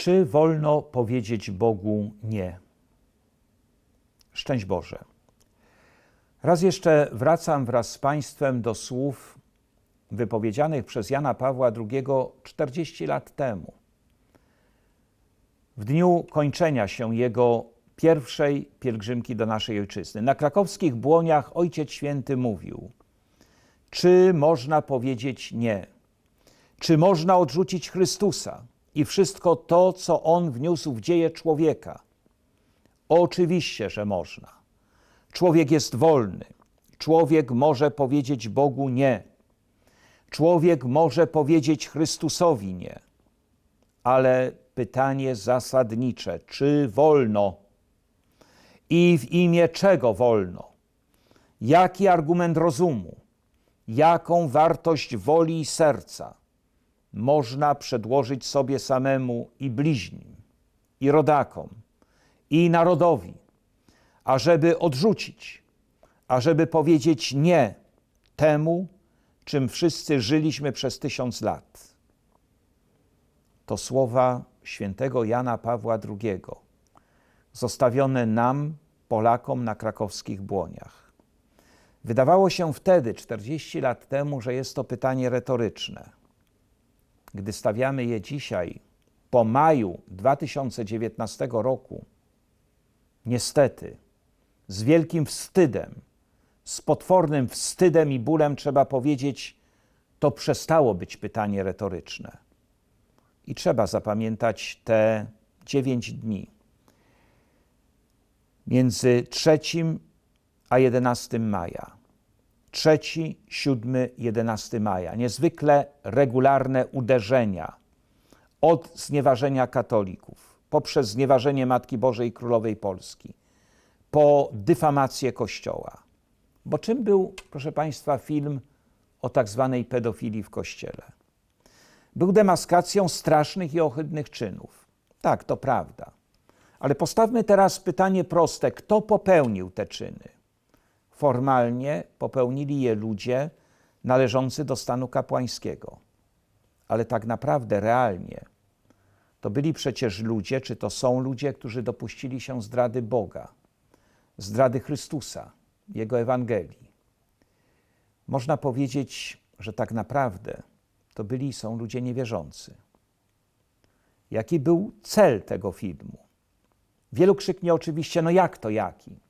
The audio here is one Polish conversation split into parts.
Czy wolno powiedzieć Bogu nie? Szczęść Boże. Raz jeszcze wracam wraz z Państwem do słów wypowiedzianych przez Jana Pawła II 40 lat temu. W dniu kończenia się jego pierwszej pielgrzymki do naszej ojczyzny. Na krakowskich błoniach Ojciec Święty mówił: Czy można powiedzieć nie? Czy można odrzucić Chrystusa i wszystko to, co On wniósł w dzieje człowieka? Oczywiście, że można. Człowiek jest wolny. Człowiek może powiedzieć Bogu nie. Człowiek może powiedzieć Chrystusowi nie. Ale pytanie zasadnicze: czy wolno? I w imię czego wolno? Jaki argument rozumu? Jaką wartość woli i serca można przedłożyć sobie samemu i bliźnim, i rodakom, i narodowi, ażeby odrzucić, ażeby powiedzieć nie temu, czym wszyscy żyliśmy przez tysiąc lat? To słowa świętego Jana Pawła II, zostawione nam, Polakom, na krakowskich błoniach. Wydawało się wtedy, 40 lat temu, że jest to pytanie retoryczne. Gdy stawiamy je dzisiaj, po maju 2019 roku, niestety, z wielkim wstydem, z potwornym wstydem i bólem trzeba powiedzieć, to przestało być pytanie retoryczne. I trzeba zapamiętać te dziewięć dni między 3 a 11 maja. 3, 7, 11 maja. Niezwykle regularne uderzenia od znieważenia katolików, poprzez znieważenie Matki Bożej Królowej Polski, po dyfamację Kościoła. Bo czym był, proszę Państwa, film o tak zwanej pedofilii w Kościele? Był demaskacją strasznych i ohydnych czynów. Tak, to prawda. Ale postawmy teraz pytanie proste: kto popełnił te czyny? Formalnie popełnili je ludzie należący do stanu kapłańskiego. Ale tak naprawdę, realnie, to byli przecież ludzie, czy to są ludzie, którzy dopuścili się zdrady Boga, zdrady Chrystusa, Jego Ewangelii. Można powiedzieć, że tak naprawdę to byli i są ludzie niewierzący. Jaki był cel tego filmu? Wielu krzyknie oczywiście, no jak to jaki?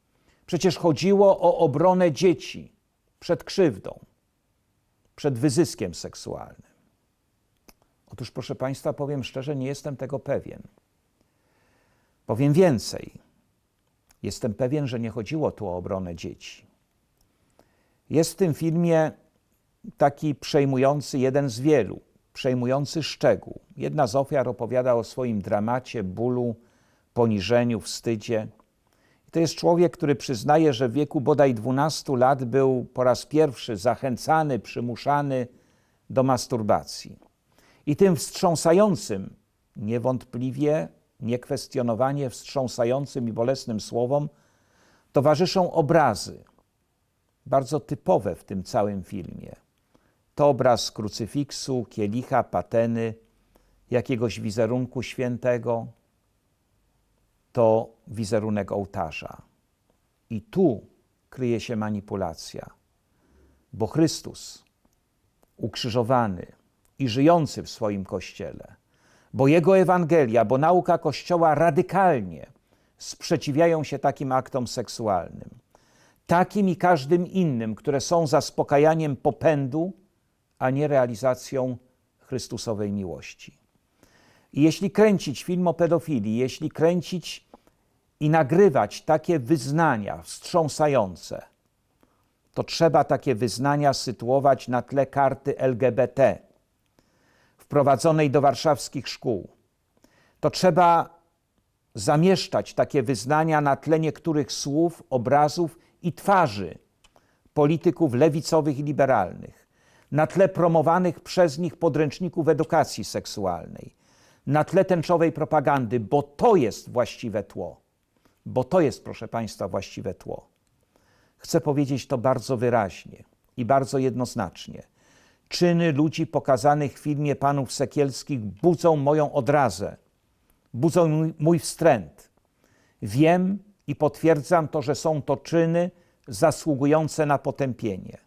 Przecież chodziło o obronę dzieci przed krzywdą, przed wyzyskiem seksualnym. Otóż, proszę Państwa, powiem szczerze, nie jestem tego pewien. Powiem więcej. Jestem pewien, że nie chodziło tu o obronę dzieci. Jest w tym filmie taki przejmujący, jeden z wielu, przejmujący szczegół. Jedna z ofiar opowiada o swoim dramacie, bólu, poniżeniu, wstydzie. To jest człowiek, który przyznaje, że w wieku bodaj 12 lat był po raz pierwszy zachęcany, przymuszany do masturbacji. I tym wstrząsającym, niewątpliwie, niekwestionowanie wstrząsającym i bolesnym słowom towarzyszą obrazy, bardzo typowe w tym całym filmie. To obraz krucyfiksu, kielicha, pateny, jakiegoś wizerunku świętego, to wizerunek ołtarza. I tu kryje się manipulacja, bo Chrystus, ukrzyżowany i żyjący w swoim kościele, bo Jego Ewangelia, bo nauka Kościoła radykalnie sprzeciwiają się takim aktom seksualnym, takim i każdym innym, które są zaspokajaniem popędu, a nie realizacją Chrystusowej miłości. Jeśli kręcić film o pedofilii, jeśli kręcić i nagrywać takie wyznania wstrząsające, to trzeba takie wyznania sytuować na tle karty LGBT wprowadzonej do warszawskich szkół. To trzeba zamieszczać takie wyznania na tle niektórych słów, obrazów i twarzy polityków lewicowych i liberalnych, na tle promowanych przez nich podręczników edukacji seksualnej, na tle tęczowej propagandy, bo to jest właściwe tło. Bo to jest, proszę Państwa, właściwe tło. Chcę powiedzieć to bardzo wyraźnie i bardzo jednoznacznie. Czyny ludzi pokazanych w filmie panów Sekielskich budzą moją odrazę budzą mój- mój wstręt. Wiem i potwierdzam to, że są to czyny zasługujące na potępienie.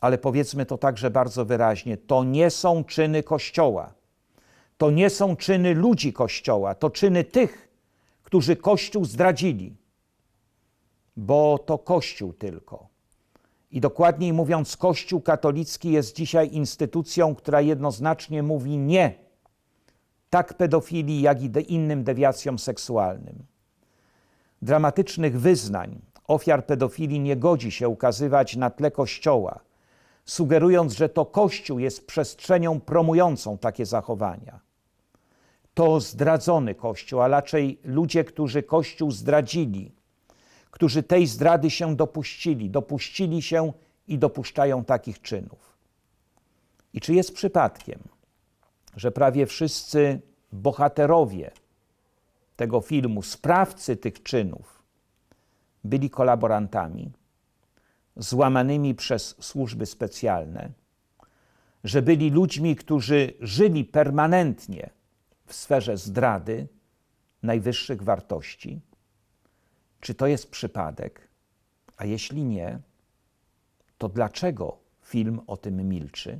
Ale powiedzmy to także bardzo wyraźnie: to nie są czyny Kościoła. To nie są czyny ludzi Kościoła, to czyny tych, którzy Kościół zdradzili, bo to Kościół tylko. I dokładniej mówiąc, Kościół katolicki jest dzisiaj instytucją, która jednoznacznie mówi nie tak pedofilii, jak i innym dewiacjom seksualnym. Dramatycznych wyznań ofiar pedofilii nie godzi się ukazywać na tle Kościoła, sugerując, że to Kościół jest przestrzenią promującą takie zachowania. To zdradzony Kościół, a raczej ludzie, którzy Kościół zdradzili, którzy tej zdrady się dopuścili, dopuścili się i dopuszczają takich czynów. I czy jest przypadkiem, że prawie wszyscy bohaterowie tego filmu, sprawcy tych czynów, byli kolaborantami, złamanymi przez służby specjalne, że byli ludźmi, którzy żyli permanentnie w sferze zdrady najwyższych wartości? Czy to jest przypadek? A jeśli nie, to dlaczego film o tym milczy?